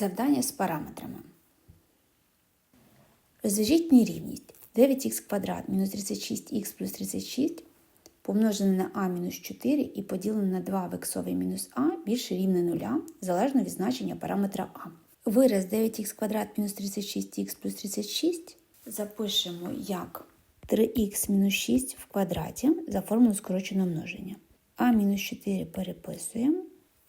Завдання з параметрами. Розв'яжіть нерівність 9х квадрат мінус 36х плюс 36 помножене на а мінус 4 і поділене на 2 в іксовий мінус а більше рівне 0, залежно від значення параметра а. Вираз 9х квадрат мінус 36х плюс 36 запишемо як 3х мінус 6 в квадраті за формулою скороченого множення. а мінус 4 переписуємо,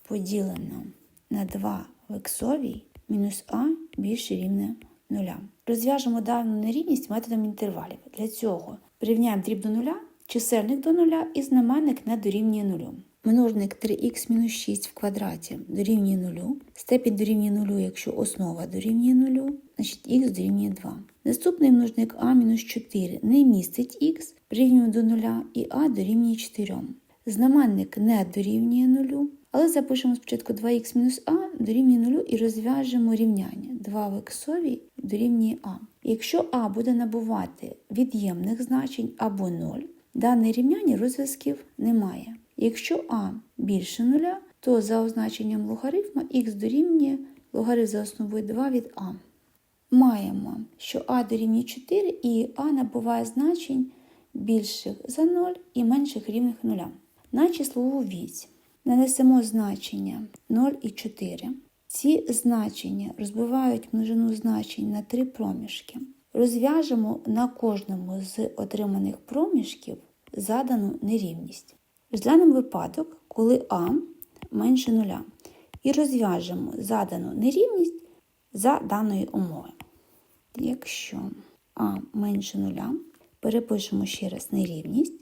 поділено на 2 в іксовій мінус а більше рівне 0. Розв'яжемо дану нерівність методом інтервалів. Для цього прирівняємо дріб до нуля, чисельник до нуля і знаменник не дорівнює нулю. Множник 3х мінус 6 в квадраті дорівнює 0, степінь дорівнює 0, якщо основа дорівнює 0, значить х дорівнює 2. Наступний множник а мінус 4 не містить х, прирівнюємо до 0 і а дорівнює 4. Знаменник не дорівнює 0, але запишемо спочатку 2х мінус а дорівнює 0 і розв'яжемо рівняння. 2 в іксовій дорівнює а. Якщо а буде набувати від'ємних значень або 0, дане рівняння розв'язків немає. Якщо а більше 0, то за означенням логарифма х дорівнює логарифм за основою 2 від а. Маємо, що а дорівнює 4 і а набуває значень більших за 0 і менших рівних 0. На числову вісь нанесемо значення 0 і 4. Ці значення розбивають множину значень на три проміжки. Розв'яжемо на кожному з отриманих проміжків задану нерівність. Розглянемо випадок, коли а менше нуля. І розв'яжемо задану нерівність за даної умови. Якщо а менше нуля, перепишемо ще раз нерівність.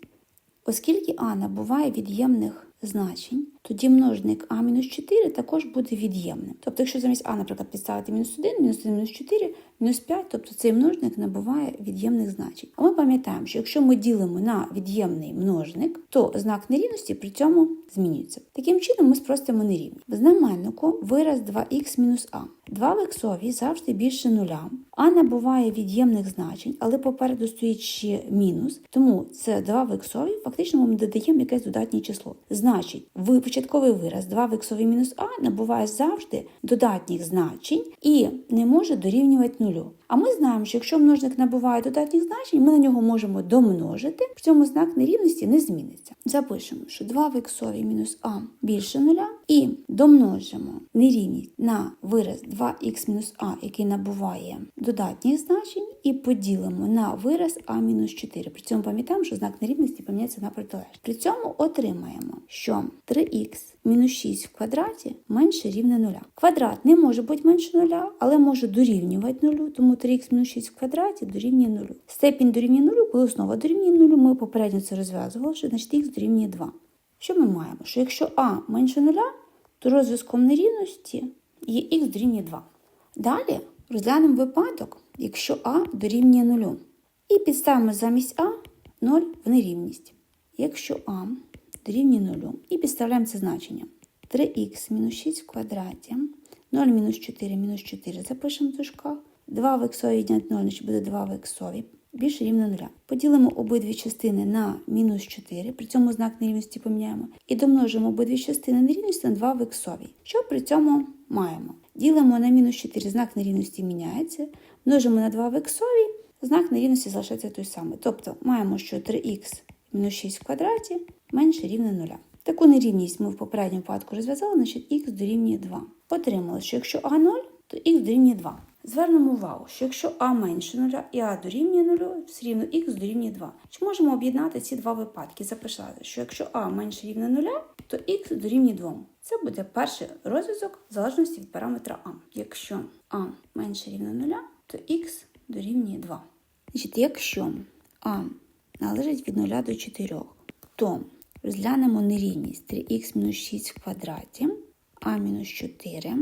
Оскільки а набуває від'ємних значень, тоді множник а-4 також буде від'ємним. Тобто, якщо замість а, наприклад, підставити мінус 1, мінус 1, мінус 4, мінус 5, тобто цей множник набуває від'ємних значень. А ми пам'ятаємо, що якщо ми ділимо на від'ємний множник, то знак нерівності при цьому змінюється. Таким чином ми спростимо нерівність. В знаменнику вираз 2х мінус а. 2 в іксовій завжди більше нуля. А набуває від'ємних значень, але попереду стоїть ще мінус, тому це 2 в фактично ми додаємо якесь додатнє число. Значить, в початковий вираз 2 в мінус а набуває завжди додатніх значень і не може дорівнювати нулю. А ми знаємо, що якщо множник набуває додатніх значень, ми на нього можемо домножити, в цьому знак нерівності не зміниться. Запишемо, що 2 вексові мінус а більше нуля, і домножимо нерівність на вираз 2х мінус а, який набуває додатніх значень, і поділимо на вираз а мінус 4. При цьому пам'ятаємо, що знак нерівності поміняється на протилежність. При цьому отримаємо, що 3х мінус 6 в квадраті менше рівне 0. Квадрат не може бути менше 0, але може дорівнювати 0, тому 3х мінус 6 в квадраті дорівнює 0. Степінь дорівнює 0, коли основа дорівнює 0, ми попередньо це розв'язували, що значить х дорівнює 2. Що ми маємо? Що якщо а менше 0, то розв'язком нерівності є х дорівнює 2. Далі розглянемо випадок, якщо а дорівнює 0. І підставимо замість а 0 в нерівність. Якщо а дорівнює 0 і підставляємо це значення. 3х мінус 6 в квадраті, 0 мінус 4 мінус 4 запишемо в дужках. 2 в іксові відняти 0, значить буде 2 в іксові. Більше рівно 0. Поділимо обидві частини на мінус 4, при цьому знак нерівності поміняємо. І домножимо обидві частини нерівності на 2 в іксовій. Що при цьому маємо? Ділимо на мінус 4, знак нерівності міняється. Множимо на 2 в іксовій, знак нерівності залишається той самий. Тобто маємо, що 3х мінус 6 в квадраті менше рівне 0. Таку нерівність ми в попередньому випадку розв'язали, значить х дорівнює 2. Отримали, що якщо а 0, то х дорівнює 2. Звернемо увагу, що якщо а менше 0 і а дорівнює 0, все рівно х дорівнює 2. Чи можемо об'єднати ці два випадки? Записати, що якщо а менше рівне 0, то х дорівнює 2. Це буде перший розв'язок в залежності від параметра а. Якщо а менше рівне 0, то х дорівнює 2. Значить, якщо а належить від 0 до 4, то розглянемо нерівність 3х мінус 6 в квадраті, а мінус 4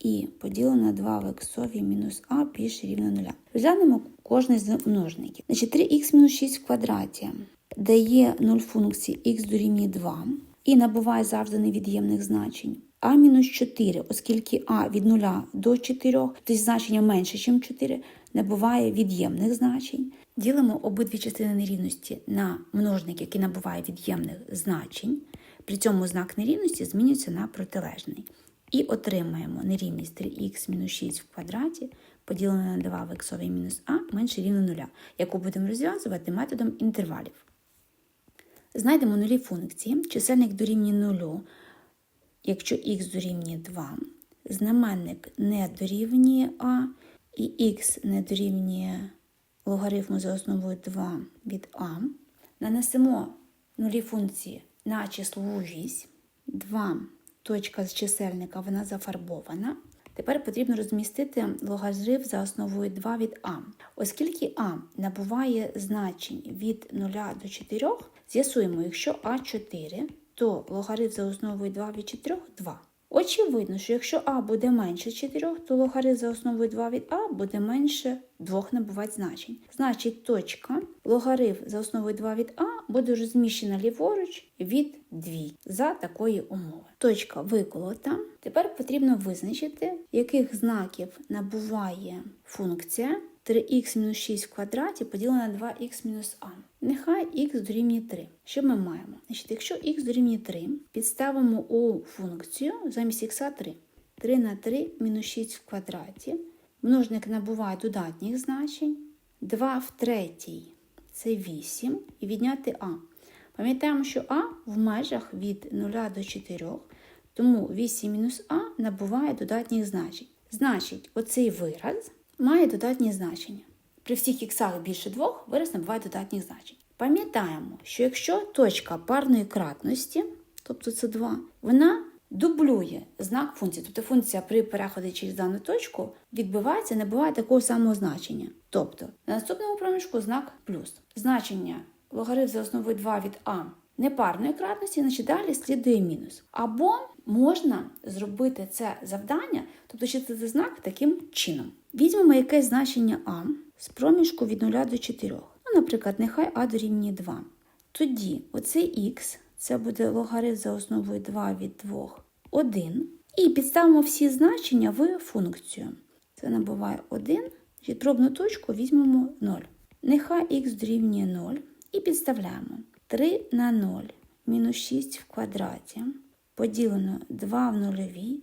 і поділено на 2 в іксові мінус а більше рівно 0. Розглянемо кожний з множників. Значить, 3х мінус 6 в квадраті дає 0 функції х дорівнює 2 і набуває завжди невід'ємних значень. А мінус 4, оскільки а від 0 до 4, тобто значення менше, ніж 4, набуває від'ємних значень. Ділимо обидві частини нерівності на множник, який набуває від'ємних значень. При цьому знак нерівності змінюється на протилежний. І отримаємо нерівність 3х мінус 6 в квадраті поділене на 2 в іксовий мінус а менше рівно 0, яку будемо розв'язувати методом інтервалів. Знайдемо нулі функції. Чисельник дорівнює 0, якщо х дорівнює 2, знаменник не дорівнює а, і х не дорівнює логарифму за основою 2 від а. Нанесемо нулі функції на числову вісь. 2 точка з чисельника вона зафарбована. Тепер потрібно розмістити логарифм за основою 2 від а. Оскільки а набуває значень від 0 до 4, з'ясуємо, якщо а 4, то логарифм за основою 2 від 4 2. Очевидно, що якщо а буде менше 4, то логарифм за основою 2 від а буде менше 2 набувати значень. Значить, точка логарифм за основою 2 від а буде розміщена ліворуч від 2 за такої умови. Точка виколота. Тепер потрібно визначити, яких знаків набуває функція 3х-6 в квадраті поділена на 2х мінус а. Нехай х дорівнює 3. Що ми маємо? Значить, Якщо х дорівнює 3, підставимо у функцію замість х 3. 3 на 3 мінус 6 в квадраті. Множник набуває додатніх значень. 2 в третій це 8. І відняти а. Пам'ятаємо, що а в межах від 0 до 4, тому 8 мінус а набуває додатніх значень. Значить, оцей вираз має додатні значення. При всіх іксах більше двох вираз набуває додатніх значень. Пам'ятаємо, що якщо точка парної кратності, тобто це 2, вона дублює знак функції. Тобто функція при переході через дану точку відбивається, не буває такого самого значення. Тобто на наступному проміжку знак плюс. Значення логарифм за основою 2 від а непарної кратності, значить далі слідує мінус. Або можна зробити це завдання, тобто читати знак таким чином. Візьмемо якесь значення а з проміжку від 0 до 4. Ну, наприклад, нехай а дорівнює 2. Тоді оцей х це буде логарифм за основою 2 від 2 1. І підставимо всі значення в функцію. Це набуває 1, від пробну точку візьмемо 0. Нехай х дорівнює 0 і підставляємо 3 на 0 мінус 6 в квадраті поділено 2 в нульовій.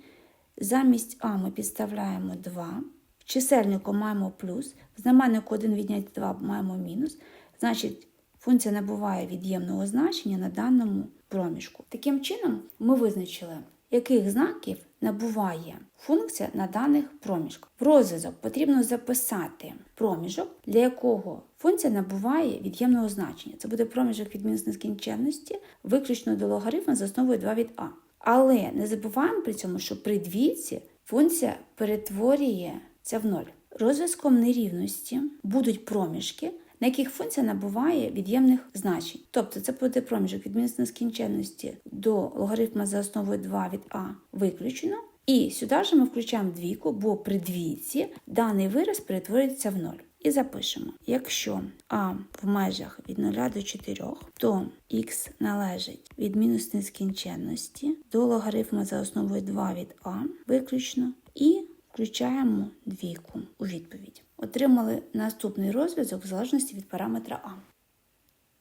Замість а ми підставляємо 2. В чисельнику маємо плюс, в знаменнику 1 відняти 2 маємо мінус. Значить, функція набуває від'ємного значення на даному проміжку. Таким чином, ми визначили, яких знаків набуває функція на даних проміжках. В розв'язок потрібно записати проміжок, для якого функція набуває від'ємного значення. Це буде проміжок від мінус нескінченності, виключно до логарифму за основою 2 від а. Але не забуваємо при цьому, що при двійці функція перетворюється в ноль. Розв'язком нерівності будуть проміжки, на яких функція набуває від'ємних значень. Тобто це буде проміжок від мінус нескінченності до логарифма за основою 2 від а виключено. І сюди ж ми включаємо двійку, бо при двійці даний вираз перетворюється в ноль. І запишемо, якщо а в межах від 0 до 4, то х належить від мінус нескінченності до логарифму за основою 2 від а виключно, і включаємо двійку у відповідь. Отримали наступний розв'язок в залежності від параметра а.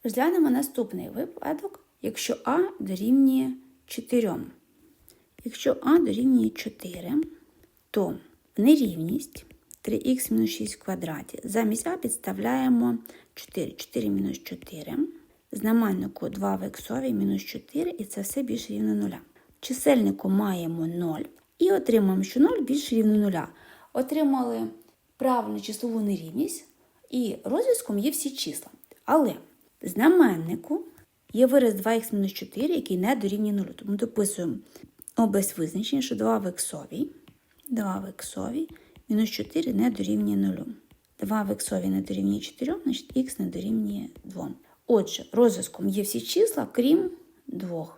Розглянемо наступний випадок, якщо а дорівнює 4. Якщо а дорівнює 4, то нерівність 3х мінус 6 в квадраті. Замість а підставляємо 4. 4 мінус 4. Знаменнику 2 в іксовій мінус 4, і це все більше рівно 0. В чисельнику маємо 0 і отримаємо, що 0 більше рівно 0. Отримали правильну числову нерівність, і розв'язком є всі числа. Але знаменнику є вираз 2х-4, який не дорівнює 0. Тому дописуємо область визначення, що 2 в іксовій, 2 в іксовій, мінус 4 не дорівнює 0. 2 в іксовій не дорівнює 4, значить х не дорівнює 2. Отже, розв'язком є всі числа, крім 2.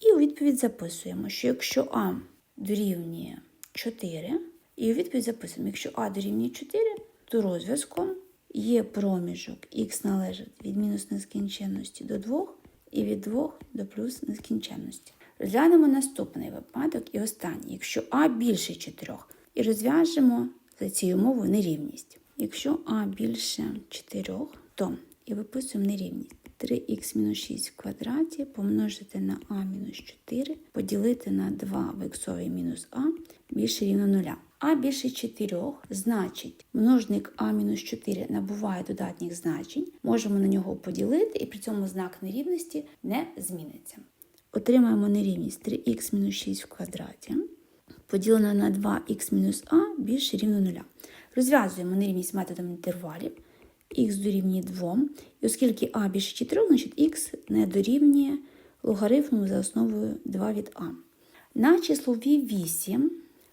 І у відповідь записуємо, що якщо а дорівнює 4, і у відповідь записуємо, якщо а дорівнює 4, то розв'язком є проміжок х належить від мінус нескінченності до 2 і від 2 до плюс нескінченності. Розглянемо наступний випадок і останній. Якщо а більше 4, і розв'яжемо за цією умовою нерівність. Якщо а більше 4, то і виписуємо нерівність. 3х мінус 6 в квадраті помножити на а мінус 4, поділити на 2 в іксовий мінус а більше рівно 0. А більше 4, значить множник а мінус 4 набуває додатніх значень, можемо на нього поділити, і при цьому знак нерівності не зміниться. Отримаємо нерівність 3х мінус 6 в квадраті, поділено на 2х мінус а більше рівно 0. Розв'язуємо нерівність методом інтервалів х дорівнює 2. І оскільки а більше 4, значить х не дорівнює логарифму за основою 2 від а. На числові 8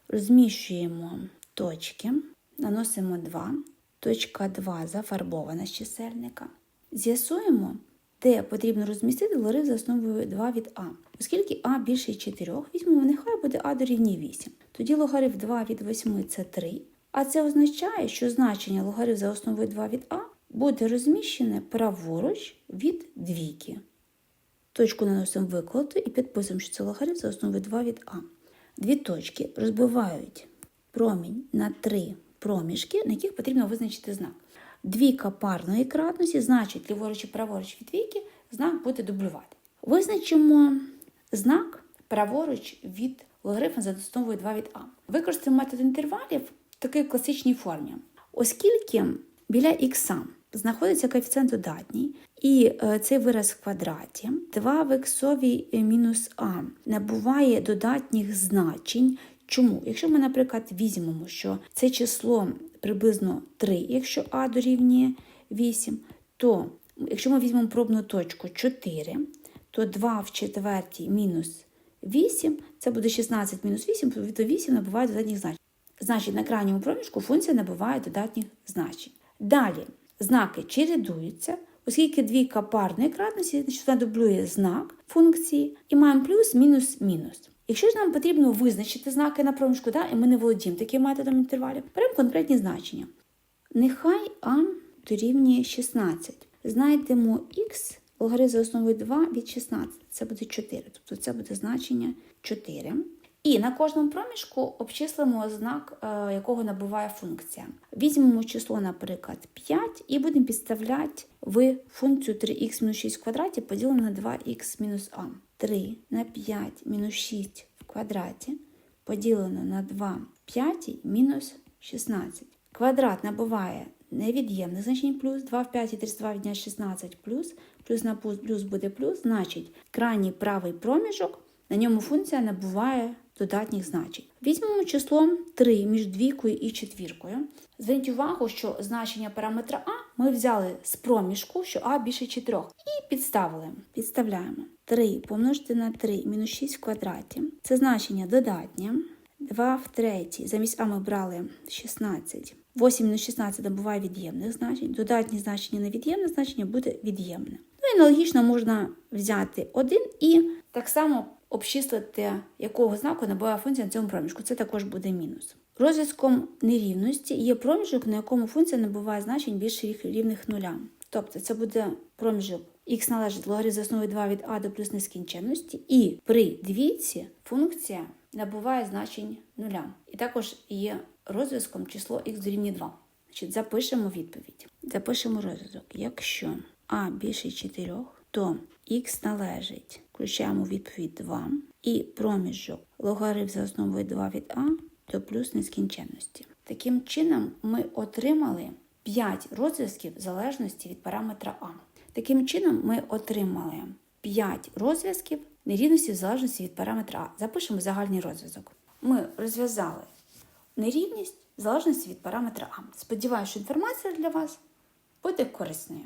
розміщуємо точки, наносимо 2. Точка 2 зафарбована з чисельника. З'ясуємо, де потрібно розмістити логарифм за основою 2 від а. Оскільки а більше 4, візьмемо, нехай буде а дорівнює 8. Тоді логарифм 2 від 8 це 3. А це означає, що значення логарифм за основою 2 від а буде розміщене праворуч від двійки. Точку наносимо викладу і підписуємо, що це логарифм за основою 2 від а. Дві точки розбивають промінь на три проміжки, на яких потрібно визначити знак. Двійка парної кратності, значить, ліворуч і праворуч від двійки, знак буде дублювати. Визначимо знак праворуч від логарифму за основою 2 від а. Використаємо метод інтервалів в такій класичній формі. Оскільки біля х знаходиться коефіцієнт додатній, і е, цей вираз в квадраті, 2 в іксовій мінус а набуває додатніх значень. Чому? Якщо ми, наприклад, візьмемо, що це число приблизно 3, якщо а дорівнює 8, то якщо ми візьмемо пробну точку 4, то 2 в четвертій мінус 8, це буде 16 мінус 8, відповідно 8 набуває додатніх значень. Значить, на крайньому проміжку функція набуває додатніх значень. Далі знаки чередуються, оскільки двійка парної кратності, значить вона дублює знак функції, і маємо плюс, мінус, мінус. Якщо ж нам потрібно визначити знаки на проміжку, да, і ми не володіємо таким методом інтервалів, беремо конкретні значення. Нехай а дорівнює 16. Знайдемо х логарифм за основою 2 від 16. Це буде 4. Тобто це буде значення 4. І на кожному проміжку обчислимо знак, е, якого набуває функція. Візьмемо число, наприклад, 5 і будемо підставляти в функцію 3х мінус 6 в квадраті поділене на 2х мінус а. 3 на 5 мінус 6 в квадраті поділено на 2 5 мінус 16. Квадрат набуває невід'ємне значення плюс 2 в 5 і 32 відняти 16 плюс, плюс на плюс буде плюс, значить крайній правий проміжок, на ньому функція набуває додатніх значень. Візьмемо число 3 між двійкою і четвіркою. Зверніть увагу, що значення параметра А ми взяли з проміжку, що А більше 4, і підставили. Підставляємо 3 помножити на 3 мінус 6 в квадраті. Це значення додатнє. 2 в третій. Замість А ми брали 16. 8 мінус 16 набуває від'ємних значень. Додатні значення на від'ємне значення буде від'ємне. Ну і аналогічно можна взяти 1 і так само обчислити, якого знаку набуває функція на цьому проміжку. Це також буде мінус. Розв'язком нерівності є проміжок, на якому функція набуває значень більше рівних нуля. Тобто це буде проміжок х належить логарифм за основою 2 від а до плюс нескінченності, і при двійці функція набуває значень нуля. І також є розв'язком число х дорівнює 2. Значить, запишемо відповідь. Запишемо розв'язок. Якщо а більше 4, то х належить, включаємо відповідь 2, і проміжок логарифм за основою 2 від а до плюс нескінченності. Таким чином, ми отримали 5 розв'язків залежності від параметра а. Таким чином, ми отримали 5 розв'язків нерівності в залежності від параметра а. Запишемо загальний розв'язок. Ми розв'язали нерівність в залежності від параметра а. Сподіваюся, що інформація для вас буде корисною.